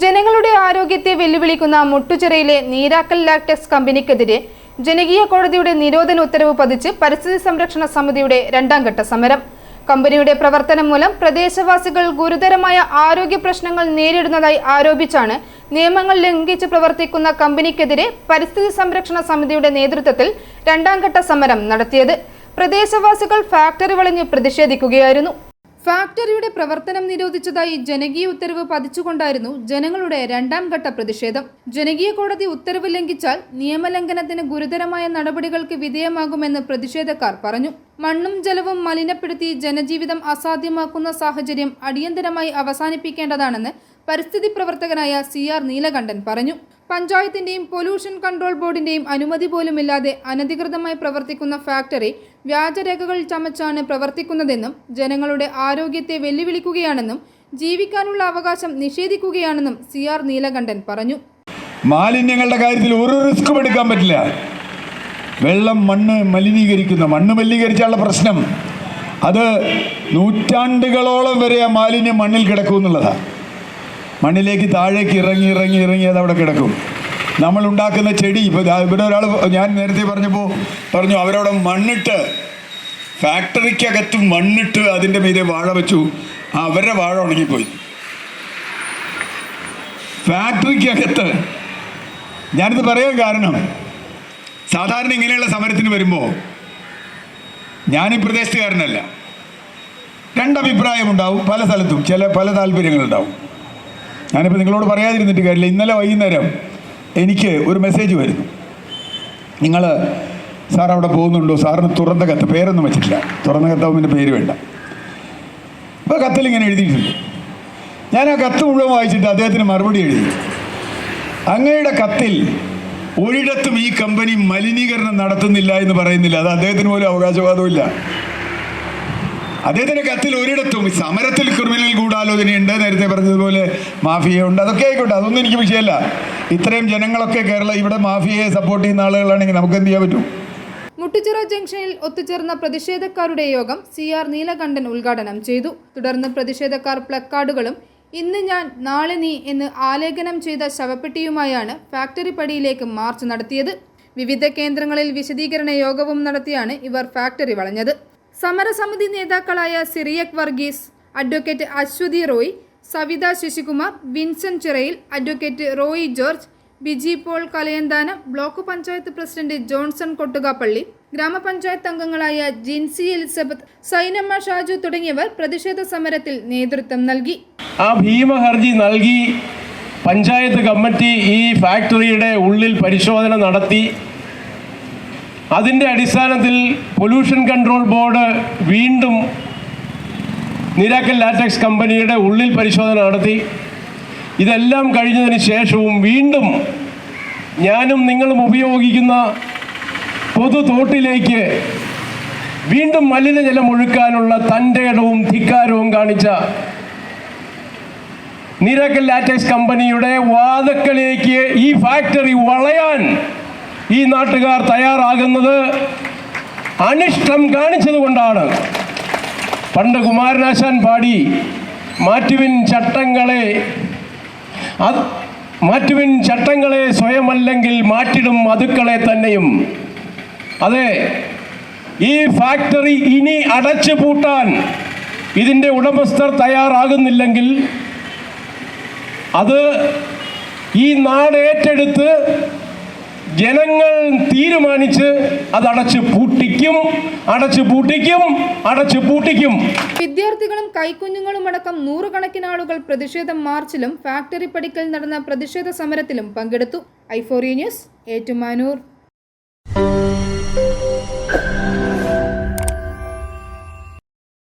ജനങ്ങളുടെ ആരോഗ്യത്തെ വെല്ലുവിളിക്കുന്ന മുട്ടുചിറയിലെ നീരാക്കൽ ലാക്ടസ് കമ്പനിക്കെതിരെ ജനകീയ കോടതിയുടെ നിരോധന ഉത്തരവ് പതിച്ച് പരിസ്ഥിതി സംരക്ഷണ സമിതിയുടെ രണ്ടാം ഘട്ട സമരം. കമ്പനിയുടെ പ്രവർത്തനം മൂലം പ്രദേശവാസികൾ ഗുരുതരമായ ആരോഗ്യ പ്രശ്നങ്ങൾ നേരിടുന്നതായി ആരോപിച്ചാണ് നിയമങ്ങൾ ലംഘിച്ച് പ്രവർത്തിക്കുന്ന കമ്പനിക്കെതിരെ പരിസ്ഥിതി സംരക്ഷണ സമിതിയുടെ നേതൃത്വത്തിൽ രണ്ടാം ഘട്ട സമരം നടത്തിയത്. പ്രദേശവാസികൾ ഫാക്ടറി വളഞ്ഞ് പ്രതിഷേധിക്കുകയായിരുന്നു. ഫാക്ടറിയുടെ പ്രവർത്തനം നിരോധിച്ചതായി ജനകീയ ഉത്തരവ് പതിച്ചുകൊണ്ടായിരുന്നു ജനങ്ങളുടെ രണ്ടാം ഘട്ട പ്രതിഷേധം. ജനകീയ കോടതി ഉത്തരവ് ലംഘിച്ചാൽ നിയമലംഘനത്തിന് ഗുരുതരമായ നടപടികൾക്ക് വിധേയമാകുമെന്ന് പ്രതിഷേധക്കാർ പറഞ്ഞു. മണ്ണും ജലവും മലിനപ്പെടുത്തി ജനജീവിതം അസാധ്യമാക്കുന്ന സാഹചര്യം അടിയന്തരമായി അവസാനിപ്പിക്കേണ്ടതാണെന്ന് പരിസ്ഥിതി പ്രവർത്തകനായ സി ആർ നീലകണ്ഠൻ പറഞ്ഞു. പഞ്ചായത്തിന്റെയും പൊല്യൂഷൻ കൺട്രോൾ ബോർഡിന്റെയും അനുമതി പോലുമില്ലാതെ അനധികൃതമായി പ്രവർത്തിക്കുന്ന ഫാക്ടറി വ്യാജരേഖകൾ ചമച്ചാണ് പ്രവർത്തിക്കുന്നതെന്നും ജനങ്ങളുടെ ആരോഗ്യത്തെ വെല്ലുവിളിക്കുകയാണെന്നും ജീവിക്കാനുള്ള അവകാശം നിഷേധിക്കുകയാണെന്നും സി ആർ നീലകണ്ഠൻ പറഞ്ഞു. മാലിന്യങ്ങളുടെ കാര്യത്തിൽ ഒരു റിസ്ക്കും എടുക്കാൻ പറ്റില്ല. വെള്ളം മണ്ണ് മലിനീകരിക്കുന്ന. മണ്ണ് മലിനീകരിച്ചാലുള്ള പ്രശ്നം. അത് നൂറ്റാണ്ടുകളോളം വരെ ആ മാലിന്യം മണ്ണിൽ കിടക്കും എന്നുള്ളതാണ് മണ്ണിലേക്ക് താഴേക്ക് ഇറങ്ങി ഇറങ്ങി ഇറങ്ങി അത് അവിടെ കിടക്കും. നമ്മൾ ഉണ്ടാക്കുന്ന ചെടി ഇപ്പോൾ ഇവിടെ ഒരാൾ ഞാൻ നേരത്തെ പറഞ്ഞപ്പോൾ പറഞ്ഞു അവരവിടെ മണ്ണിട്ട് ഫാക്ടറിക്കകത്ത് മണ്ണിട്ട് അതിന്റെ മീതെ വാഴ വെച്ചു. അവരുടെ വാഴ ഉണങ്ങിപ്പോയി. ഫാക്ടറിക്കകത്ത് ഞാനിത് പറയാൻ കാരണം സാധാരണ ഇങ്ങനെയുള്ള സമരത്തിന് വരുമ്പോൾ ഞാൻ ഈ പ്രദേശത്തുകാരനല്ല. രണ്ടഭിപ്രായമുണ്ടാവും പല സ്ഥലത്തും ചില പല താല്പര്യങ്ങളുണ്ടാവും. ഞാനിപ്പോൾ നിങ്ങളോട് പറയാതിരുന്നിട്ട് കാര്യമില്ല. ഇന്നലെ വൈകുന്നേരം എനിക്ക് ഒരു മെസ്സേജ് വരുന്നു. നിങ്ങൾ സാർ അവിടെ പോകുന്നുണ്ടോ? സാറിന് തുറന്ന കത്ത് പേരൊന്നും വെച്ചിട്ടില്ല. തുറന്ന കത്താവുമ്പോൾ പേര് വേണ്ട. അപ്പോൾ കത്തിൽ ഇങ്ങനെ എഴുതിയിട്ടുണ്ട്. ഞാൻ ആ കത്ത് മുഴുവൻ വായിച്ചിട്ട് അദ്ദേഹത്തിന് മറുപടി എഴുതി. അങ്ങയുടെ കത്തിൽ ഒരിടത്തും ഈ കമ്പനി മലിനീകരണം നടത്തുന്നില്ല എന്ന് പറയുന്നില്ല. അത് അദ്ദേഹത്തിന് പോലും അവകാശവാദമില്ല അദ്ദേഹത്തിന്റെ കത്തിൽ ഒരിടത്തും സമരത്തിൽ ക്രിമിനൽ ഗൂഢാലോചനയുണ്ട് നേരത്തെ പറഞ്ഞതുപോലെ മാഫിയ ഉണ്ട്. അതൊക്കെ ആയിക്കോട്ടെ. അതൊന്നും എനിക്ക് വിഷയമല്ല. ഇത്രയും ജനങ്ങളൊക്കെ കേരള ഇവിടെ മാഫിയയെ സപ്പോർട്ട് ചെയ്യുന്ന ആളുകളാണെങ്കിൽ നമുക്ക് എന്ത് ചെയ്യാൻ പറ്റും? മുട്ടുചിറ ജംഗ്ഷനിൽ ഒത്തുചേർന്ന പ്രതിഷേധക്കാരുടെ യോഗം സി ആർ നീലകണ്ഠൻ ഉദ്ഘാടനം ചെയ്തു. തുടർന്ന് പ്രതിഷേധക്കാർ പ്ലക്കാർഡുകളും ഇന്ന് ഞാൻ നാളെ നീ എന്ന് ആലേഖനം ചെയ്ത ശവപ്പെട്ടിയുമായാണ് ഫാക്ടറി പടിയിലേക്ക് മാർച്ച് നടത്തിയത്. വിവിധ കേന്ദ്രങ്ങളിൽ വിശദീകരണ യോഗവും നടത്തിയാണ് ഇവർ ഫാക്ടറി വളഞ്ഞത്. സമരസമിതി നേതാക്കളായ Cyriac Varghese advocate Aswathy Roy Savitha Sasikumar Vincent Chirayil advocate Roy George Biji Paul Kalayanthanam block panchayat president Johnson Kottukappally ഗ്രാമപഞ്ചായത്ത് അംഗങ്ങളായ ജിൻസി എലിസബത്ത് സൈനമ്മ ഷാജു തുടങ്ങിയവർ പ്രതിഷേധ സമരത്തിൽ നേതൃത്വം നൽകി. ആ ഭീമഹർജി നൽകി പഞ്ചായത്ത് കമ്മിറ്റി ഈ ഫാക്ടറിയുടെ ഉള്ളിൽ പരിശോധന നടത്തി. അതിന്റെ അടിസ്ഥാനത്തിൽ പൊല്യൂഷൻ കൺട്രോൾ ബോർഡ് വീണ്ടും നിരാക്കൽ ലാറ്റക്സ് കമ്പനിയുടെ ഉള്ളിൽ പരിശോധന നടത്തി. ഇതെല്ലാം കഴിഞ്ഞതിന് ശേഷവും വീണ്ടും ഞാനും നിങ്ങളും ഉപയോഗിക്കുന്ന പൊതു തോട്ടിലേക്ക് വീണ്ടും മലിനജലം ഒഴുക്കാനുള്ള തന്റെ ഇടവും ധിക്കാരവും കാണിച്ച നിരക്കൽ ലാറ്റക്സ് കമ്പനിയുടെ വാദക്കളിലേക്ക് ഈ ഫാക്ടറി വളയാൻ ഈ നാട്ടുകാർ തയ്യാറാകുന്നത് അനിഷ്ടം കാണിച്ചതുകൊണ്ടാണ്. പണ്ട് കുമാരനാശാൻ പാടി മാറ്റുവിൻ ചട്ടങ്ങളെ മാറ്റുവിൻ ചട്ടങ്ങളെ സ്വയമല്ലെങ്കിൽ മാറ്റിടും അതുക്കളെ തന്നെയും. അതെ ഈ ഫാക്ടറി ഇനി അടച്ചു പൂട്ടാൻ ഇതിന്റെ ഉടമസ്ഥർ തയ്യാറാകുന്നില്ലെങ്കിൽ അത് ഈ നാട് ഏറ്റെടുത്ത് ജനങ്ങൾ തീരുമാനിച്ച് അത് അടച്ചു പൂട്ടിക്കും അടച്ചു പൂട്ടിക്കും അടച്ചു പൂട്ടിക്കും. വിദ്യാർത്ഥികളും കൈക്കുഞ്ഞുങ്ങളും അടക്കം നൂറുകണക്കിന് ആളുകൾ പ്രതിഷേധം മാർച്ചിലും ഫാക്ടറി പടിക്കൽ നടന്ന പ്രതിഷേധ സമരത്തിലും പങ്കെടുത്തു. ഐഫോറി ന്യൂസ് ഏറ്റുമാനൂർ.